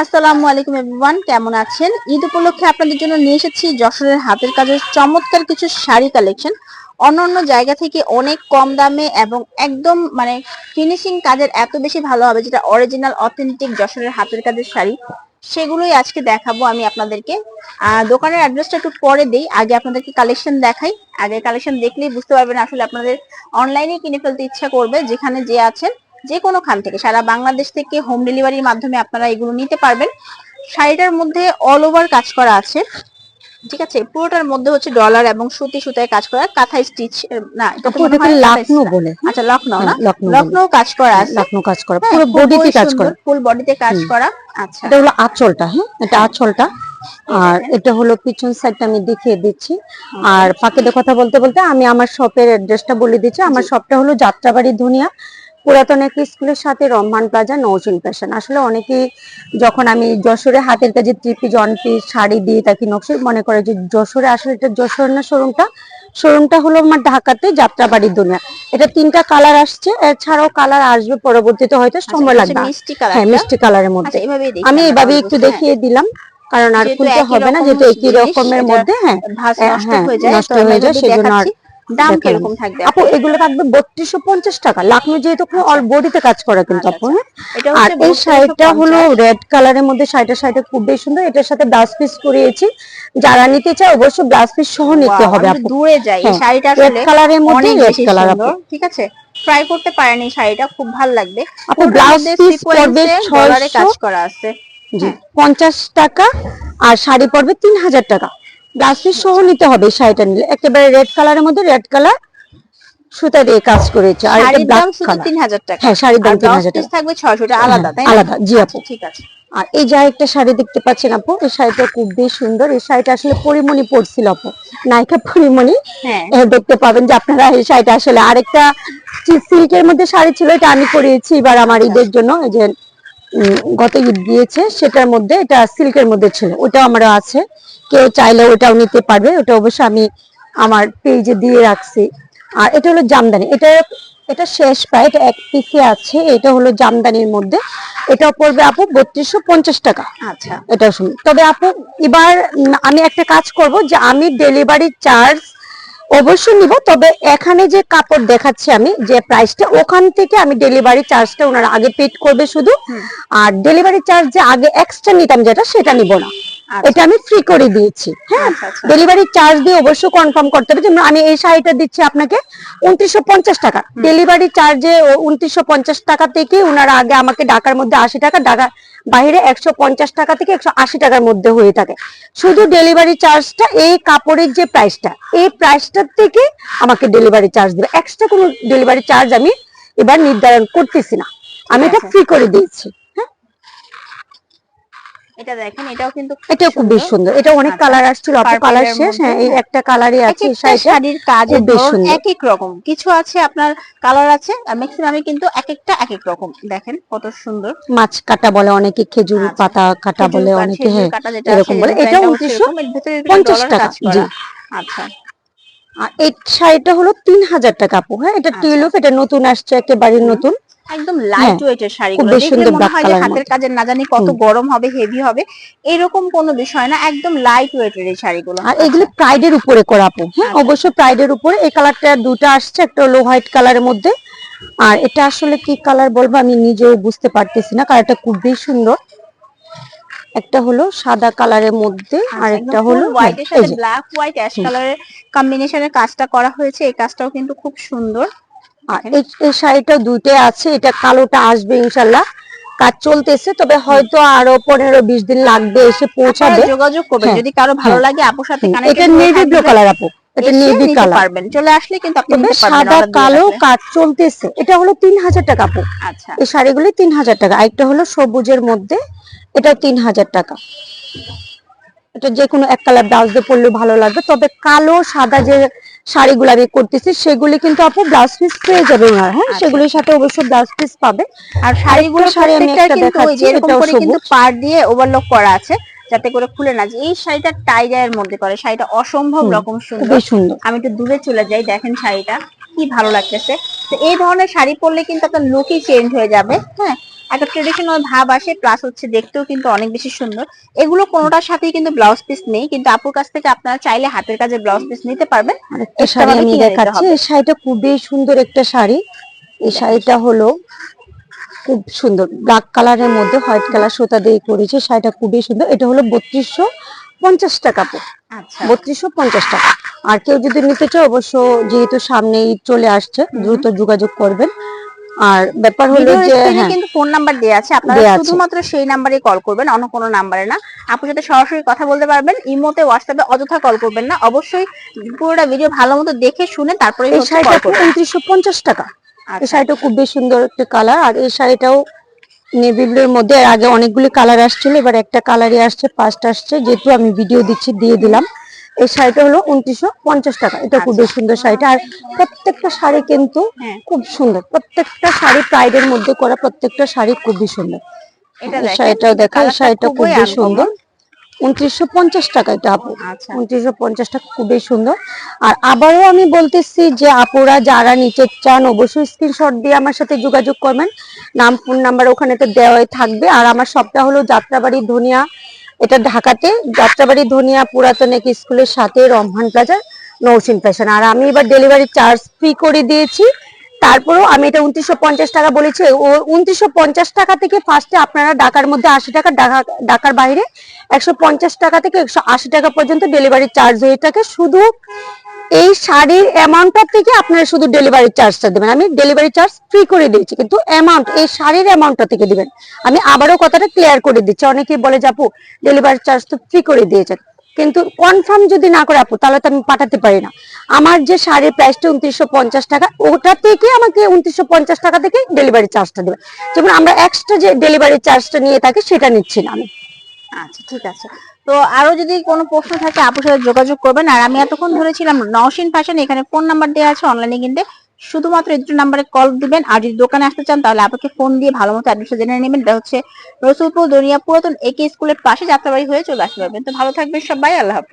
আসসালামু আলাইকুম এভরিওয়ান কেমন আছেন? ঈদ উপলক্ষে আপনাদের জন্য নিয়ে এসেছি যশোরের হাতের কাজের চমৎকার কিছু শাড়ি কালেকশন। অন্যান্য জায়গা থেকে অনেক কম দামে এবং একদম মানে ফিনিশিং কাজের এত বেশি ভালো হবে যেটা অরিজিনাল অথেন্টিক যশোরের হাতের কাজের শাড়ি। সেগুলোই আজকে দেখাবো আমি আপনাদেরকে। দোকানের অ্যাড্রেসটা একটু পরে দেই, আগে আপনাদেরকে কালেকশন দেখাই। আগে কালেকশন দেখলেই বুঝতে পারবেন আসলে আপনাদের অনলাইনে কিনে ফেলতে ইচ্ছা করবে, যেখানে যে আছেন। যে কোনো খান থেকে সারা বাংলাদেশ থেকে হোম ডেলিভারির মাধ্যমে আপনারা এগুলো নিতে পারবেন। শাড়িটার মধ্যে অল ওভার কাজ করা আছে ঠিক আছে? পুরোটার মধ্যে হচ্ছে ডলার এবং সুতি সুতায় কাজ করা কাঁথা স্টিচ না এটা হয়। বলে। আচ্ছা লখনৌ না? হ্যাঁ, লখনৌ কাজ করা আছে। লাকনো কাজ করা হ্যাঁ, পুরো বডিতে কাজ করা। ফুল বডিতে কাজ করা আচ্ছা। এটা হলো আঁচলটা হ্যাঁ এটা আঁচলটা। আর এটা হলো পিছন সাইডটা আমি দেখিয়ে দিচ্ছি। আর ফাঁকেতে কথা বলতে বলতে আমি আমার শপের অ্যাড্রেসটা বলে দিচ্ছি। আমার শপটা হলো যাত্রাবাড়ি ধুনিয়া পুরাতন এক স্কুলের সাথে রহমান প্লাজা নৌচিন ফ্যাশন আসলে অনেকেই যখন আমি যশোরে হাতের কাজে ওয়ান পিস শাড়ি দিয়ে থাকি নকশি মনে করে যে যশোরে আসলে এটা যশোর না শোরুমটা শোরুমটা হলো আমার ঢাকাতে যাত্রাবাড়ি দুনিয়া। এটা তিনটা কালার আসছে এছাড়াও কালার আসবে পরবর্তীতে হয়তো আচ্ছা, সময় লাগবে। মিষ্টি হ্যাঁ মিষ্টি কালারের মধ্যে। আচ্ছা আমি এইভাবে একটু হ্যাঁ। দেখিয়ে দিলাম কারণ আর খুলতে হবে না যেহেতু একই রকমের মধ্যে হ্যাঁ। হ্যাঁ, নষ্ট হ্যাঁ, যায় এভাবেই সেজন্য আর। দাম। কীরকম থাকবে আপু এগুলো থাকবে বত্রিশশো পঞ্চাশ টাকা। লাকনো যেহেতু অল বডিতে কাজ করা কিন্তু আচ্ছা, আপু হ্যাঁ? আর এই শাড়িটা হলো রেড কালারের মধ্যে শাড়িটা শাড়িটা খুব বেশি সুন্দর। এটার সাথে ব্লাউজ পিস করিয়েছি। যারা নিতে চায় অবশ্যই ব্লাউজ পিস সহ নিতে হবে আপু। দূরে যাই। এই হ্যাঁ, শাড়িটা রেড কালারের মধ্যে রেড কালার আপু। ঠিক আছে? ট্রাই করতে পারেন এই শাড়িটা খুব ভালো লাগবে। আপু ব্লাউজ পিস পড়বে sequence এ ডলারে কাজ করা আছে। জি হ্যাঁ। পঞ্চাশ টাকা আর শাড়ি পড়বে তিন হাজার টাকা। ব্লাউজ পিস সহ নিতে হবে শাড়িটা নিলে। একেবারে রেড কালারের মধ্যে রেড কালার সুতা দিয়ে কাজ করেছে। আর এটা ব্ল্যাক কালার তিন হাজার টাকা। হ্যাঁ শাড়ির দাম আর তিন ব্লাউজ হাজার পিস টাকা। থাকবে ছয়শো এটা আলাদা তাই আলাদা জি আপু। ঠিক আছে। আর এই যা একটা শাড়ি দেখতে পাচ্ছেন আপু এই শাড়িটা খুব বেশ সুন্দর। এই শাড়িটা আসলে পরিমণি পড়ছিল আপু নায়িকা পরিমণি। হ্যাঁ। দেখতে পাবেন যে আপনারা এই শাড়িটা আসলে আরেকটা সিল্কের মধ্যে শাড়ি ছিল এটা আমি করিয়েছি এবার আমার আচ্ছা। ঈদের জন্য। এই যে গত ঈদ গিয়েছে সেটার মধ্যে এটা সিল্কের মধ্যে ছিল ওটাও আমারও আছে। কেউ চাইলে ওটাও নিতে পারবে ওটা অবশ্য আমি আমার পেজে দিয়ে রাখছি। আর এটা হলো জামদানি এটা এটা শেষ পায় এটা এক পিসে আছে এটা হলো জামদানির মধ্যে। এটা পড়বে আপু বত্রিশশো পঞ্চাশ টাকা। আচ্ছা। এটা শুনুন তবে আপু এবার আমি একটা কাজ করব যে আমি ডেলিভারি চার্জ অবশ্যই নিব তবে এখানে যে কাপড় দেখাচ্ছি আমি যে প্রাইসটা ওখান থেকে আমি ডেলিভারি চার্জটা ওনারা আগে পেড করবে শুধু। আর ডেলিভারি চার্জ যে আগে এক্সট্রা নিতাম যেটা সেটা নিব না। এটা আমি ফ্রি করে দিয়েছি। হ্যাঁ? আচ্ছা, আচ্ছা। ডেলিভারি চার্জ দিয়ে অবশ্যই কনফার্ম করতে হবে। যেমন আমি এই শাড়িটা দিচ্ছি আপনাকে উনত্রিশশো পঞ্চাশ টাকা। ডেলিভারি চার্জে উনত্রিশশো পঞ্চাশ টাকা থেকে ওনারা আগে আমাকে ঢাকার মধ্যে আশি টাকা ঢাকা বাইরে একশো পঞ্চাশ টাকা থেকে একশো আশি টাকার মধ্যে হয়ে থাকে। শুধু ডেলিভারি চার্জটা এই কাপড়ের যে প্রাইসটা এই প্রাইসটার থেকে আমাকে ডেলিভারি চার্জ দেবে। এক্সট্রা কোনো ডেলিভারি চার্জ আমি এবার নির্ধারণ করতেছি না। আমি এটা ফ্রি করে দিয়েছি। এটা দেখেন এটাও কিন্তু এটা খুব বেশ সুন্দর এটা অনেক। কালার আসছিল আপু কালার শেষ হ্যাঁ এই। একটা কালারই আছে শাড়ির কাজের বেশ সুন্দর। এক এক রকম কিছু আছে আপনার কালার আছে আর ম্যাক্সিমামে কিন্তু এক একটা এক এক রকম দেখেন কত সুন্দর মাছ কাটা বলে অনেকে খেজুর আচ্ছা। পাতা কাটা বলে অনেকে হ্যাঁ এরকম বলে। এটা হচ্ছে 2900 এরকম, এর ভেতরে কিন্তু পঞ্চাশ টাকা, জি। আচ্ছা আর এই শাড়িটা হলো তিন হাজার টাকা আপু হ্যাঁ এটা আচ্ছা। এটা নতুন আসছে একেবারে নতুন একদম লাইট ওয়েটের শাড়িগুলো। হ্যাঁ, দেখলে মনে হয় যে হাতের কাজের না জানি কত গরম হবে হেভি হবে এরকম কোনো বিষয় না একদম লাইট ওয়েটের এই শাড়িগুলো। আর এগুলো প্রাইডের উপরে করা আপু। হ্যাঁ আচ্ছা। অবশ্যই প্রাইডের উপরে। এই কালারটা দুটো আসছে একটা হলো হোয়াইট কালারের মধ্যে। আর এটা আসলে কি কালার বলব আমি নিজেও বুঝতে পারতেছি না কালারটা খুবই সুন্দর। একটা হলো সাদা কালারের মধ্যে আর একটা হলো হোয়াইট হ্যাঁ, এর সাথে ব্ল্যাক হোয়াইট অ্যাশ কালারের কম্বিনেশনের কাজটা করা হয়েছে এই কাজটাও কিন্তু খুব সুন্দর। এই এই শাড়িটা দুইটাই আছে এটা কালোটা আসবে ইনশাল্লাহ। কাজ চলতেছে তবে হয়তো আরও পনেরো বিশ দিন লাগবে এসে পৌঁছাবে। যোগাযোগ করবেন হ্যাঁ, যদি কারও ভালো হ্যাঁ। লাগে আপুর সাথে এটা নেভি ব্লু কালার আপু। এটা নেভি কালার পারবেন চলে আসলে কিন্তু আপনি নিতে পারবেন সাদা কালো কাজ চলতেছে এটা হলো তিন হাজার টাকা আপু। আচ্ছা। এই শাড়িগুলি তিন হাজার টাকা আরেকটা হলো সবুজের মধ্যে এটা তিন হাজার টাকা। এটা যে কোনো এক কালার ব্লাউজ দিয়ে পরলে ভালো লাগবে তবে কালো সাদা যে শাড়িগুলো আমি করতেছি সেগুলি কিন্তু আপু ব্লাউজ পিস পেয়ে যাবে ওনার হ্যাঁ? আচ্ছা। সেগুলির সাথে অবশ্যই ব্লাউজ পিস পাবে। আর শাড়িগুলো শাড়ি আমি একটা দেখাচ্ছি, এরকম করে কিন্তু পার দিয়ে ওভারলক করা আছে যাতে করে খুলে না যায়। এই শাড়িটা টাইডায়ের মধ্যে করে শাড়িটা অসম্ভব রকম সুন্দর। সুন্দর। আমি একটু দূরে চলে যাই দেখেন শাড়িটা কি ভালো লাগতেছে। তো এই ধরনের শাড়ি পরলে কিন্তু আপনার লুকই চেঞ্জ হয়ে যাবে হ্যাঁ? একটা ট্রেডিশনাল ভাব আসে প্লাস হচ্ছে দেখতেও কিন্তু অনেক বেশি সুন্দর। এগুলো কোনোটার সাথেই কিন্তু ব্লাউজ পিস নেই কিন্তু আপুর কাছ থেকে আপনারা চাইলে হাতের কাজে ব্লাউজ পিস নিতে পারবেন। Extra শাড়ি আমি দেখাচ্ছি। এই শাড়িটা খুবই সুন্দর একটা শাড়ি। এই শাড়িটা হলো খুব সুন্দর। ব্ল্যাক কালারের মধ্যে হোয়াইট কালার সুতা দিয়ে করেছে। শাড়িটা খুবই সুন্দর। এটা হলো বত্রিশশো পঞ্চাশ টাকা আচ্ছা। বত্রিশশো পঞ্চাশ টাকা। আর কেউ যদি নিতে চায় অবশ্য যেহেতু সামনে ঈদ চলে আসছে দ্রুত যোগাযোগ করবেন। আর ব্যাপার হলো যে হ্যাঁ। কিন্তু ফোন নাম্বার দেওয়া আছে। আপনারা শুধুমাত্র সেই নাম্বারে কল করবেন অন্য কোনো নাম্বারে না। আপুর সাথে সরাসরি কথা বলতে পারবেন ইমোতে হোয়াটসঅ্যাপে অযথা কল করবেন না। অবশ্যই পুরোটা ভিডিও ভালো মতো দেখে শুনে তারপরে এই শাড়িটা উনত্রিশশো পঞ্চাশ টাকা। এই শাড়িটা খুব খুবই সুন্দর একটা কালার আর এই শাড়িটাও নেভি ব্লুর মধ্যে আগে অনেকগুলি কালার আসছিল। এবার একটা কালারই আসছে ফার্স্ট আসছে। যেহেতু আমি ভিডিও দিচ্ছি দিয়ে দিলাম। এই শাড়িটা হলো উনত্রিশশো পঞ্চাশ টাকা। এটা খুবই সুন্দর শাড়িটা। আর প্রত্যেকটা শাড়ি কিন্তু হ্যাঁ। খুব সুন্দর। প্রত্যেকটা শাড়ি প্রাইডের মধ্যে করা প্রত্যেকটা শাড়ি খুবই সুন্দর। শাড়িটাও দেখা এই শাড়িটা খুবই সুন্দর। উনত্রিশশো পঞ্চাশ টাকা এটা আপু। আচ্ছা। উনত্রিশশো পঞ্চাশ টাকা খুবই সুন্দর। আর আবারও আমি বলতেছি যে আপুরা যারা নিচে চান অবশ্যই স্ক্রিনশট দিয়ে আমার সাথে যোগাযোগ করবেন। নাম ফোন নাম্বার ওখানে তো দেওয়াই থাকবে। আর আমার সবটা হলো যাত্রাবাড়ি ধনিয়া এটা ঢাকাতে যাত্রাবাড়ি ধনিয়া পুরাতন এক স্কুলের সাথে রমহান প্লাজার নৌসিন ফ্যাশন। আর আমি এবার ডেলিভারি চার্জ ফ্রি করে দিয়েছি। তারপরেও আমি এটা উনত্রিশশো টাকা বলেছি। ও উনত্রিশশো টাকা থেকে ফার্স্টে আপনারা ডাকার মধ্যে আশি টাকা ডাকা ডাকার বাইরে একশো পঞ্চাশ টাকা থেকে একশো আশি টাকা পর্যন্ত ডেলিভারি চার্জ হয়ে থাকে। শুধু এই শাড়ির অ্যামাউন্টটা থেকে আপনারা শুধু ডেলিভারি চার্জটা দেবেন। আমি ডেলিভারি চার্জ ফ্রি করে দিয়েছি, কিন্তু অ্যামাউন্ট এই শাড়ির অ্যামাউন্টটা থেকে দিবেন। আমি আবারও কথাটা ক্লিয়ার করে দিচ্ছি। অনেকেই বলে, যে আপু ডেলিভারি চার্জ তো ফ্রি করে দিয়েছেন। কিন্তু কনফার্ম যদি না করে, আপু, তাহলে তো আমি পাঠাতে পারি না। আমার যে শাড়ির প্রাইসটা উনত্রিশশো পঞ্চাশ টাকা, ওটা থেকে আমাকে উনত্রিশশো পঞ্চাশ টাকা থেকে ডেলিভারি চার্জটা দেবে যেমন আমরা এক্সট্রা যে ডেলিভারি চার্জটা নিয়ে থাকি, সেটা নিচ্ছি না আমি। আচ্ছা ঠিক আছে। তো আরও যদি কোনো প্রশ্ন থাকে, আপুর সাথে যোগাযোগ করবেন। আর আমি এতক্ষণ ধরেছিলাম, নওশিন ফ্যাশন, এখানে ফোন নাম্বার দেওয়া আছে, অনলাইনে কিনতে। শুধুমাত্র এই দুটো নাম্বারে কল দিবেন, আর যদি দোকানে আসতে চান, তাহলে আপনাকে ফোন দিয়ে ভালো মতো অ্যাড্রেসটা জেনে নেবেন। এটা হচ্ছে রসুলপুর দনিয়া পুরাতন একে স্কুলের পাশে যাত্রাবাড়ি হয়ে চলে আসতে পারবেন। তো ভালো থাকবেন সবাই, আল্লাহ হাফেজ।